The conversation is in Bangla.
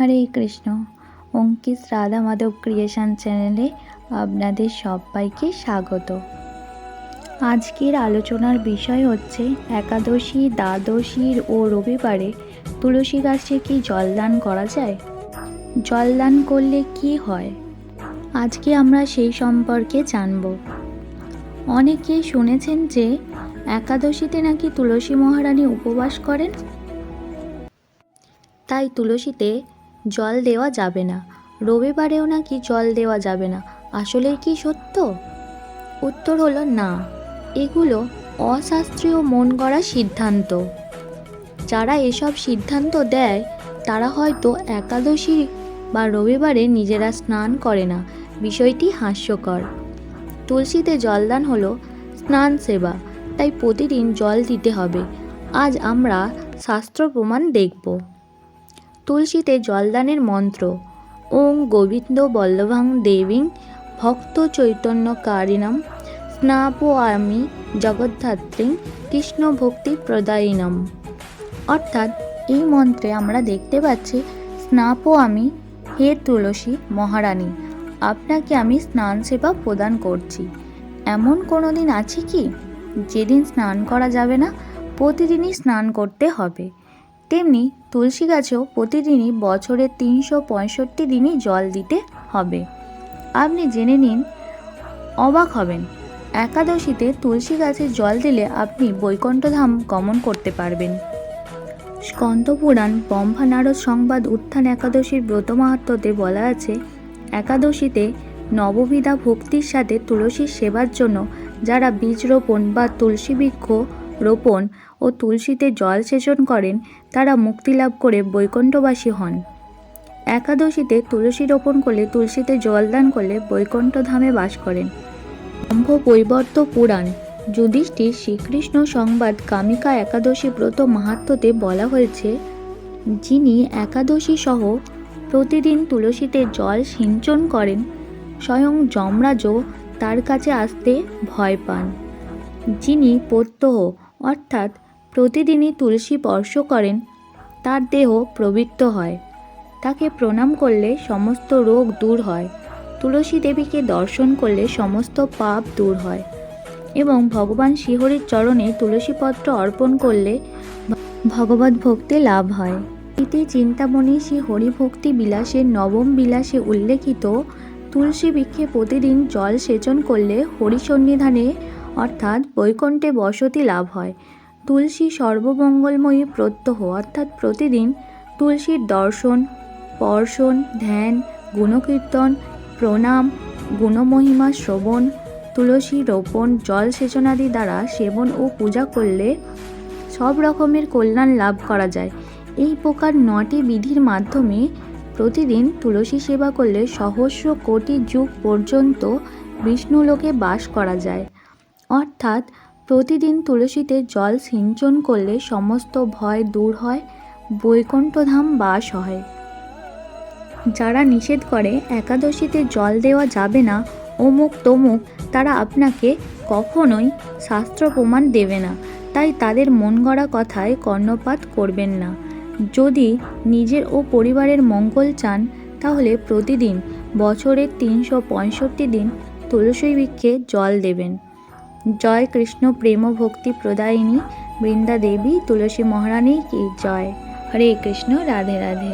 হরে কৃষ্ণ। অঙ্কিত রাধা মাধব ক্রিয়েশন চ্যানেলে আপনাদের সবাইকে স্বাগত। আজকের আলোচনার বিষয় হচ্ছে, একাদশী দ্বাদশীর ও রবিবারে তুলসী গাছে কি জলদান করা যায়? জলদান করলে কি হয়? আজকে আমরা সেই সম্পর্কে জানব। অনেকে শুনেছেন যে, একাদশীতে নাকি তুলসী মহারানী উপবাস করেন? তাই তুলসীতে জল দেওয়া যাবে না। রবিবারেও নাকি জল দেওয়া যাবে না। আসলে কি সত্য? উত্তর হলো না। এগুলো অশাস্ত্রীয় মন গড়া সিদ্ধান্ত। যারা এসব সিদ্ধান্ত দেয়, তারা হয়তো একাদশী বা রবিবারে নিজেরা স্নান করে না। বিষয়টি হাস্যকর। তুলসীতে জলদান হলো স্নান সেবা, তাই প্রতিদিন জল দিতে হবে। আজ আমরা শাস্ত্র প্রমাণ দেখব। তুলসীতে জলদানের মন্ত্র। ওং গোবিন্দ বল্লভাং দেবীং ভক্ত চৈতন্য কারিণম স্নাপো আমি জগদ্ধাত্রী কৃষ্ণ ভক্তি প্রদায়িনম। অর্থাৎ এই মন্ত্রে আমরা দেখতে পাচ্ছি, স্নাপো আমি হে তুলসী মহারানী, আপনাকে আমি স্নান সেবা প্রদান করছি। এমন কোনো দিন আছে কি? যেদিন স্নান করা যাবে না, প্রতিদিনই স্নান করতে হবে। তেমনি তুলসী গাছেও প্রতিদিনই বছরের তিনশো পঁয়ষট্টি দিনই জল দিতে হবে। আপনি জেনে নিন, অবাক হবেন। একাদশীতে তুলসী গাছে জল দিলে আপনি বৈকুণ্ঠধাম গমন করতে পারবেন। স্কন্দপুরাণ ব্রহ্মা নারদ সংবাদ উত্থান একাদশীর ব্রত মাহাত্ম্যতে বলা আছে, একাদশীতে নববিধা ভক্তির সাথে তুলসীর সেবার জন্য যারা বীজ রোপণ বা তুলসী বৃক্ষ রোপণ ও তুলসীতে জল সেচন করেন, তারা মুক্তি লাভ করে বৈকুণ্ঠবাসী হন। একাদশীতে তুলসী রোপণ করলে তুলসীতে জলদান করলে বৈকুণ্ঠ ধামে বাস করেন। ব্রহ্ম বৈবর্ত পুরাণ। যুধিষ্ঠির শ্রীকৃষ্ণ সংবাদ কামিকা একাদশী ব্রত মাহাত্ম্যতে বলা হয়েছে, যিনি একাদশী সহ প্রতিদিন তুলসীতে জল সিঞ্চন করেন, স্বয়ং যমরাজও তার কাছে আসতে ভয় পান। যিনি প্রত্যহ অর্থাৎ প্রতিদিনই তুলসী স্পর্শ করেন, তার দেহ প্রবৃত্ত হয়। তাকে প্রণাম করলে সমস্ত রোগ দূর হয়। তুলসী দেবীকে দর্শন করলে সমস্ত পাপ দূর হয় এবং ভগবান শ্রীহরির চরণে তুলসীপত্র অর্পণ করলে ভগবত ভক্তি লাভ হয়। ইতি চিন্তামণি শ্রী হরিভক্তি বিলাসের নবম বিলাসে উল্লেখিত তুলসী বৃক্ষে প্রতিদিন জল সেচন করলে হরিসন্নিধানে অর্থাৎ বৈকুণ্ঠে বসতি লাভ হয়। তুলসী সর্বমঙ্গলময়ী প্রত্যহ, অর্থাৎ প্রতিদিন তুলসীর দর্শন পর্ষণ ধ্যান, গুণকীর্তন, প্রণাম, গুণমহিমা শ্রবণ, তুলসী রোপণ, জল সেচনাদি দ্বারা সেবন ও পূজা করলে সব রকমের কল্যাণ লাভ করা যায়। এই প্রকার নটি বিধির মাধ্যমে প্রতিদিন তুলসী সেবা করলে সহস্র কোটি যুগ পর্যন্ত বিষ্ণুলোকে বাস করা যায়। অর্থাৎ প্রতিদিন তুলসীতে জল সিঞ্চন করলে সমস্ত ভয় দূর হয়, বৈকুণ্ঠধাম বাস হয়। যারা নিষেধ করে একাদশীতে জল দেওয়া যাবে না, অমুক তমুক, তারা আপনাকে কখনোই শাস্ত্র প্রমাণ দেবে না। তাই তাদের মন গড়া কথায় কর্ণপাত করবেন না। যদি নিজের ও পরিবারের মঙ্গল চান, তাহলে প্রতিদিন বছরের তিনশো পঁয়ষট্টি দিন তুলসী বৃক্ষে জল দেবেন। জয় কৃষ্ণ প্রেম ভক্তি প্রদায়িনী বৃন্দা দেবী তুলসী মহারানী কি জয়? হরে কৃষ্ণ, রাধে রাধে।